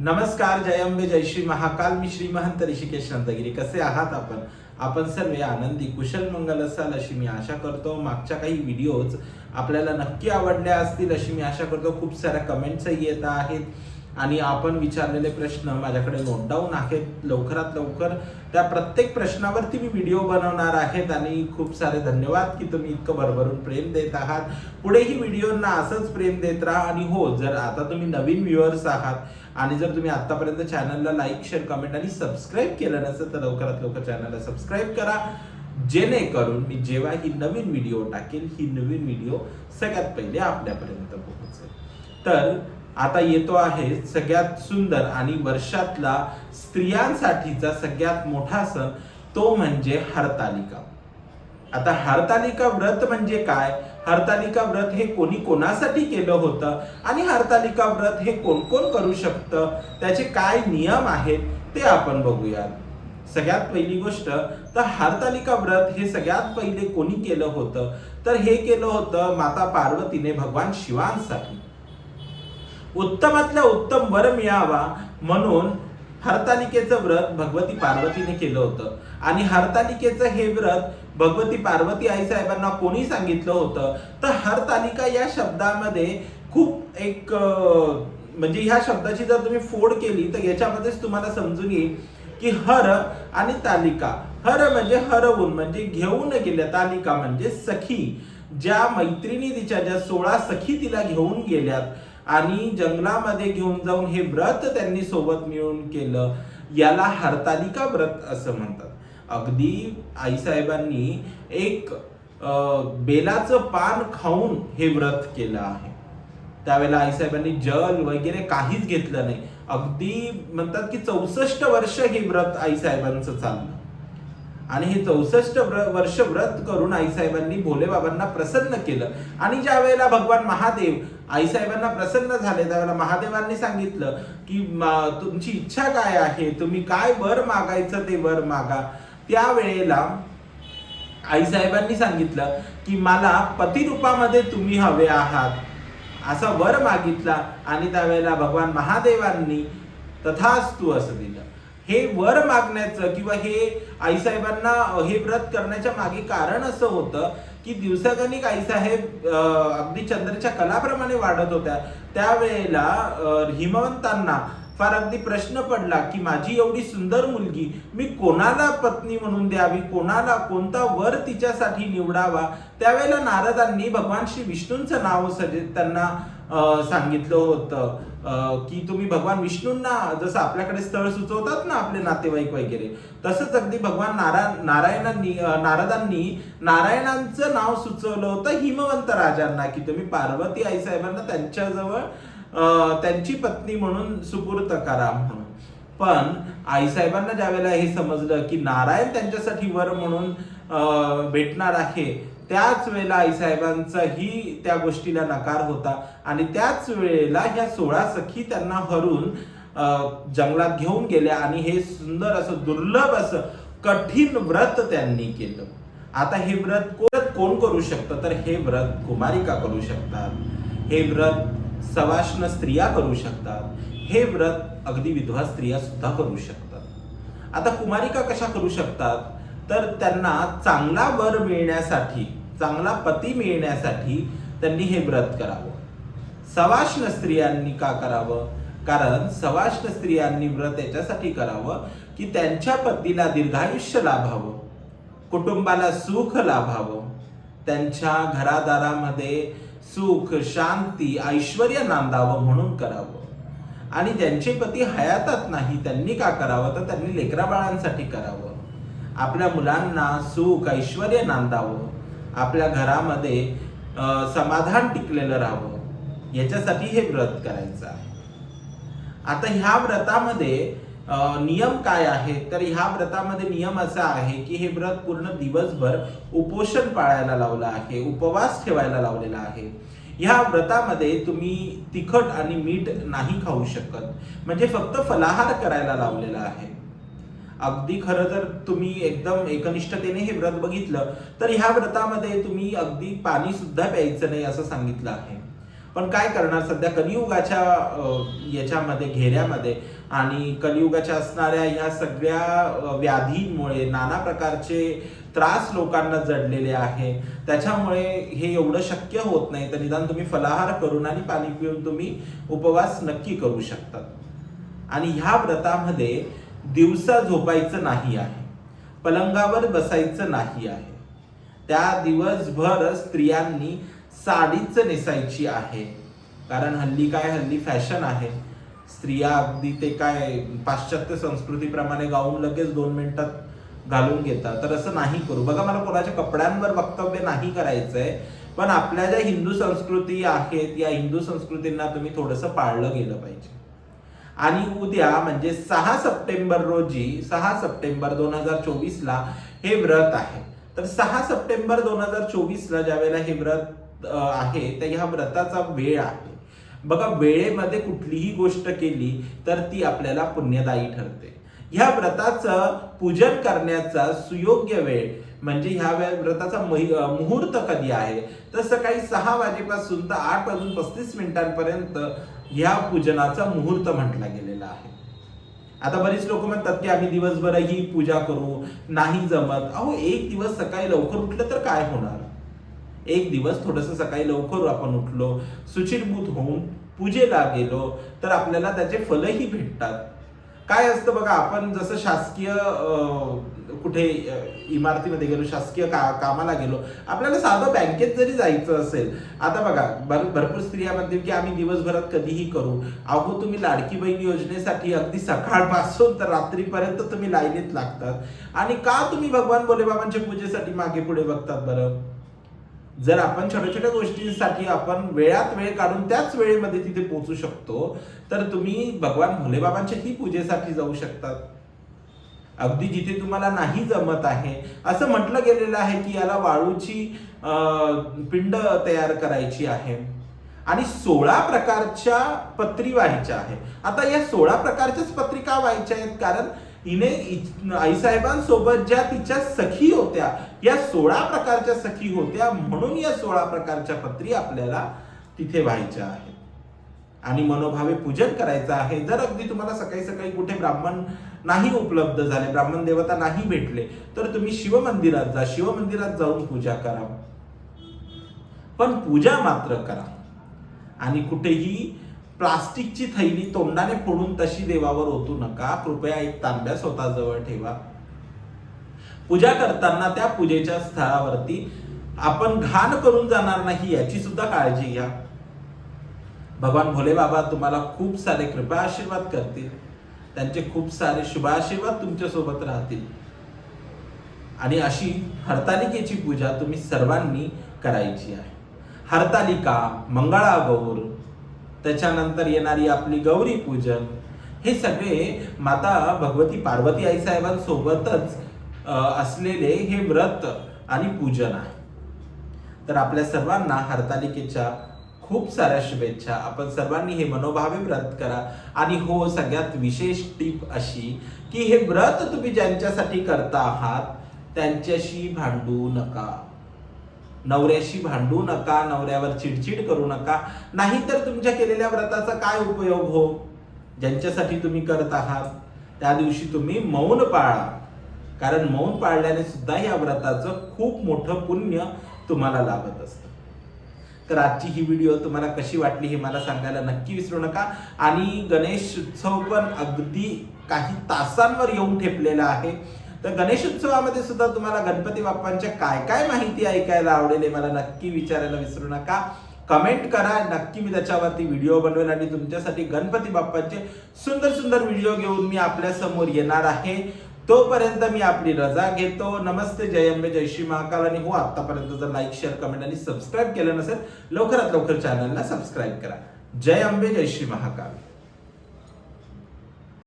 नमस्कार जय अंबे जय श्री महाकाल. मी श्री महंत ऋषिकेश नंदगिरी. कसे आहात आपण? आपण सर्व आनंदी कुशल मंगल असाल अशी मी आशा करतो. मागच्या काही व्हिडिओज आपल्याला नक्की आवडल्या असतील अशी मी आशा करतो. खूप साऱ्या कमेंट्सही येत आहेत. आणि आपण विचारलेले प्रश्न माझ्याकडे नोट डाऊन आहेत. लवकरात लवकर त्या प्रत्येक प्रश्नावरती मी व्हिडिओ बनवणार आहेत. आणि खूप सारे धन्यवाद की तुम्ही इतकं भरभरून प्रेम देत आहात. पुढेही व्हिडिओंना असंच प्रेम देत राहा. आणि हो जर आता तुम्ही नवीन व्ह्युअर्स आहात आणि जर तुम्ही आतापर्यंत चॅनलला लाईक शेअर कमेंट आणि सबस्क्राईब केलं नसेल तर लवकरात लवकर चॅनलला सबस्क्राईब करा. जेणेकरून मी जेव्हा ही नवीन व्हिडिओ टाकेल ही नवीन व्हिडिओ सगळ्यात पहिले आपल्यापर्यंत पोहोचेल. तर आता येतो आहे सगळ्यात सुंदर आणि वर्षातला स्त्रियांसाठीचा सगळ्यात मोठा सण तो म्हणजे हरतालिका. आता हरतालिका व्रत म्हणजे काय? हरतालिका व्रत हे कोणी कोणासाठी केलं होतं? आणि हरतालिका व्रत हे कोण कोण करू शकतं? त्याचे काय नियम आहेत ते आपण बघूयात. सगळ्यात पहिली गोष्ट तर हरतालिका व्रत हे सगळ्यात पहिले कोणी केलं होतं? तर हे केलं होतं माता पार्वतीने भगवान शिवांसाठी. उत्तमातल्या उत्तम वर मिळावा म्हणून हरतालिकेचं व्रत भगवती पार्वतीने केलं होतं. आणि हरतालिकेचं हे व्रत भगवती पार्वती आई साहेबांना कोणी सांगितलं होतं? तर हरतालिका या शब्दामध्ये खूप एक म्हणजे ह्या शब्दाची जर तुम्ही फोड केली तर याच्यामध्येच तुम्हाला समजून येईल की हर आणि तालिका. हर म्हणजे हरवून म्हणजे घेऊन गेल्या. तालिका म्हणजे सखी. ज्या मैत्रिणी तिच्या ज्या सोळा सखी तिला घेऊन गेल्यात आणि जंगलामध्ये घेऊन जाऊन हे व्रत त्यांनी सोबत मिळून केलं याला हरतालिका व्रत असं म्हणतात. अगदी आईसाहेबांनी एक बेलाचं पान खाऊन हे व्रत केलं आहे. त्यावेळेला आईसाहेबांनी जल वगैरे काहीच घेतलं नाही. अगदी म्हणतात की चौसष्ट वर्ष हे व्रत आईसाहेबांचं चाललं. आणि हे चौसष्ट वर्ष व्रत करून आईसाहेबांनी भोलेबाबांना प्रसन्न केलं. आणि ज्या वेळेला भगवान महादेव आईसाहेबांना प्रसन्न झाले त्यावेळेला महादेवांनी सांगितलं की तुमची इच्छा काय आहे? तुम्ही काय वर मागायचं ते वर मागा. त्यावेळेला आईसाहेबांनी सांगितलं की मला पतिरूपामध्ये तुम्ही हवे आहात. असा वर मागितला आणि त्यावेळेला भगवान महादेवांनी तथास्तु असं दिलं. हे वर मागण्याचं किंवा हे आईसाहेबांना हे व्रत करण्याच्या मागे कारण असं होतं की दिवसागणिक आईसाहेब अगदी चंद्राच्या कलाप्रमाणे वाढत होत्या. त्यावेळेला हिमवंतांना फार अगदी प्रश्न पडला की माझी एवढी सुंदर मुलगी मी कोणाला पत्नी म्हणून द्यावी? कोणाला कोणता वर तिच्यासाठी निवडावा? त्यावेळेला नारदांनी भगवान श्री विष्णूंचं नाव सजे त्यांना सांगितलं होतं. की तुम्ही भगवान विष्णूंना जसं आपल्याकडे स्थळ सुचवतात ना आपले नातेवाईक वगैरे तसंच अगदी भगवान नारा नारायणांनी नारदांनी नारायणांचं नाव सुचवलं होतं हिमवंत राजांना की तुम्ही पार्वती आईसाहेबांना त्यांच्याजवळ त्यांची पत्नी म्हणून सुपूर्त करा म्हणून. पण आईसाहेबांना ज्यावेळेला हे समजलं की नारायण त्यांच्यासाठी वर म्हणून भेटणार आहे त्याच वेळेला आईसाहेबांचाही त्या गोष्टीला नकार होता आणि त्याच वेळेला ह्या सोळा सखी त्यांना हरून जंगलात घेऊन गेल्या आणि हे सुंदर असं दुर्लभ असं कठीण व्रत त्यांनी केलं. आता हे व्रत कोण कोण करू शकतं? तर हे व्रत कुमारिका करू शकतात. हे व्रत सवाष्ण स्त्रिया करू शकतात. हे व्रत अगदी विधवा स्त्रिया सुद्धा करू शकतात. आता कुमारिका कशा करू शकतात? तर त्यांना चांगला वर मिळण्यासाठी चांगला पती मिळण्यासाठी त्यांनी हे व्रत करावं. सवाष्ण स्त्रियांनी का करावं? कारण सवाष्ण स्त्रियांनी व्रत याच्यासाठी करावं की त्यांच्या पतीला दीर्घायुष्य लाभावं कुटुंबाला सुख लाभावं त्यांच्या घरादारामध्ये सुख शांती ऐश्वर नांदावं म्हणून करावं. आणि ज्यांचे पती हयातात नाही त्यांनी का करावं? तर त्यांनी लेकरा बाळांसाठी करावं. आपल्या मुलांना सुख ऐश्वर नांदावं आपल्या घरामध्ये समाधान टिकलेलं राहावं. याच्यासाठी हे व्रत करायचं आहे. आता ह्या व्रतामध्ये नियम काय आहे तर ह्या व्रतामध्ये नियम असा आहे की हे व्रत पूर्ण दिवसभर उपोषण पाळायला लावलं आहे उपवास ठेवायला लावलेला आहे. ह्या व्रतामध्ये तुम्ही तिखट आणि मीठ नाही खाऊ शकत. म्हणजे फक्त फलाहार करायला लावलेला आहे. अगदी खरं तर तुम्ही एकदम एकनिष्ठतेने हे व्रत बघितलं तर ह्या व्रतामध्ये तुम्ही अगदी पाणी सुद्धा प्यायचं नाही असं सांगितलं आहे. पण काय करणार? सध्या कलियुगाच्या याच्यामध्ये घेऱ्यामध्ये आणि कलियुगाच्या असणाऱ्या ह्या सगळ्या व्याधींमुळे नाना प्रकारचे त्रास लोकांना जडलेले आहे त्याच्यामुळे हे एवढं शक्य होत नाही. तर निदान तुम्ही फलाहार करून आणि पाणी पिऊन तुम्ही उपवास नक्की करू शकतात आणि ह्या व्रतामध्ये दिवसा झोपायचं नाही आहे. पलंगावर बसायचं नाही आहे. त्या दिवसभर स्त्रियांनी साडीच नेसायची आहे. कारण हल्ली काय? हल्ली फॅशन आहे. स्त्रिया अगदी ते काय पाश्चात्य संस्कृतीप्रमाणे गाऊन लगेच दोन मिनिटात घालून घेतात. तर असं नाही करू. बघा मला कोणाच्या कपड्यांवर वक्तव्य नाही करायचंय पण आपल्या ज्या हिंदू संस्कृती आहेत या हिंदू संस्कृतींना तुम्ही थोडंसं पाळलं गेलं पाहिजे. आणि उद्या म्हणजे सहा सप्टेंबर रोजी सहा सप्टेंबर दोन हजार चोवीसला हे व्रत आहे. तर सहा सप्टेंबर दोन हजार चोवीस ला ज्यावेळेला हे व्रत आहे तर ह्या व्रताचा वेळ आहे. बघा वेळेमध्ये कुठलीही गोष्ट केली तर ती आपल्याला पुण्यदायी ठरते. ह्या व्रताचं पूजन करण्याचा सुयोग्य वेळ म्हणजे ह्या वेळ व्रताचा मुहूर्त कधी आहे? तर सकाळी सहा वाजेपासून तर आठ वाजून पस्तीस मिनिटांपर्यंत ह्या पूजनाचा मुहूर्त म्हटला गेलेला आहे. आता बरीच लोक म्हणतात की आम्ही दिवसभर ही पूजा करू नाही जमत. अहो एक दिवस सकाळी लवकर उठलं तर काय होणार? एक दिवस थोडंसं सकाळी लवकर आपण उठलो सुचिरभूत होऊन पूजेला गेलो तर आपल्याला त्याचे फलही भेटतात. काय असतं बघा आपण जसं शासकीय कुठे इमारतीमध्ये गेलो शासकीय का कामाला गेलो आपल्याला साधं बँकेत जरी जायचं असेल आता बघा भर भरपूर स्त्रिया म्हणतील की आम्ही दिवसभरात कधीही करू. अहो तुम्ही लाडकी बहीण योजनेसाठी अगदी सकाळपासून तर रात्रीपर्यंत तुम्ही लाईनीत लागतात. आणि का तुम्ही भगवान भोलेबाबांच्या पूजेसाठी मागे पुढे बघतात बरं? जर आपण छोट्या छोट्या गोष्टींसाठी आपण वेळात वेळ काढून त्याच वेळेमध्ये तिथे पोहोचू शकतो तर तुम्ही भगवान भोलेबाबांच्याही पूजेसाठी जाऊ शकतात. अगदी जिथे तुम्हाला नाही जमत आहे. असं म्हटलं गेलेलं आहे की याला वाळूची पिंड तयार करायची आहे. आणि सोळा प्रकारच्या पत्री व्हायच्या आहे आता या सोळा प्रकारच्याच पत्री का व्हायच्या आहेत कारण हिने आईसाहेबांसोबत ज्या तिच्या सखी होत्या या सोळा प्रकारच्या सखी होत्या म्हणून या सोळा प्रकारच्या पत्री आपल्याला तिथे व्हायच्या आहेत. आणि मनोभावे पूजन करायचं आहे. जर अगदी तुम्हाला सकाळी सकाळी कुठे ब्राह्मण नाही उपलब्ध झाले ब्राह्मण देवता नाही भेटले तर तुम्ही शिवमंदिरात जा. शिवमंदिरात जाऊन पूजा करा. पण पूजा मात्र करा. आणि कुठेही प्लास्टिकची थैली तोंडाने फोडून तशी देवावर ओतू नका. कृपया एक तांब्या स्वतःजवळ ठेवा. पूजा करताना त्या पूजेच्या स्थळावरती आपण घाण करून जाणार नाही याची सुद्धा काळजी घ्या. भगवान भोले बाबा तुम्हाला खूप सारे कृपा आशीर्वाद करतील. त्यांचे खूप सारे शुभाशीर्वाद तुमच्यासोबत राहतील. आणि अशी हरतालिकेची पूजा तुम्ही सर्वांनी करायची आहे. हरतालिका मंगळागौर त्याच्यानंतर येणारी आपली गौरी पूजन. हे सगळे माता भगवती पार्वती आई साहेबांसोबतच असलेले हे व्रत आणि पूजन आहे. तर आपल्या सर्वांना हरतालिकेच्या खूप साऱ्या शुभेच्छा. आपण सर्वांनी हे मनोभावे व्रत करा. आणि हो सगळ्यात विशेष टीप अशी की हे व्रत तुम्ही ज्यांच्यासाठी करता आहात त्यांच्याशी भांडू नका. नवऱ्याशी भांडू नका नवऱ्यावर चिडचिड करू नका. नाहीतर तुमच्या केलेल्या व्रताचा काय उपयोग हो? ज्यांच्यासाठी तुम्ही करत आहात त्या दिवशी तुम्ही मौन पाळा. कारण मौन पाळल्याने सुद्धा या व्रताचं खूप मोठं पुण्य तुम्हाला लाभत असतं. तर आजची ही व्हिडिओ तुम्हाला कशी वाटली हे मला सांगायला नक्की विसरू नका. आणि गणेश उत्सव पण अगदी काही तासांवर येऊन ठेपलेला आहे. तर गणेश उत्सवामध्ये सुद्धा तुम्हाला गणपती बाप्पांच्या काय काय माहिती ऐकायला आवडेल मला नक्की विचारायला विसरू नका. कमेंट करा नक्की मी त्याच्यावरती व्हिडिओ बनवेल आणि तुमच्यासाठी गणपती बाप्पांचे सुंदर सुंदर व्हिडिओ घेऊन मी आपल्यासमोर येणार आहे. तोपर्यंत मी आपली रजा घेतो. नमस्ते जय अंबे जय श्री महाकाल आणि हो आतापर्यंत जर लाईक शेअर कमेंट आणि सबस्क्राईब केलं नसेल लवकरात लवकर चॅनलला सबस्क्राईब करा. जय अंबे जय श्री महाकाल.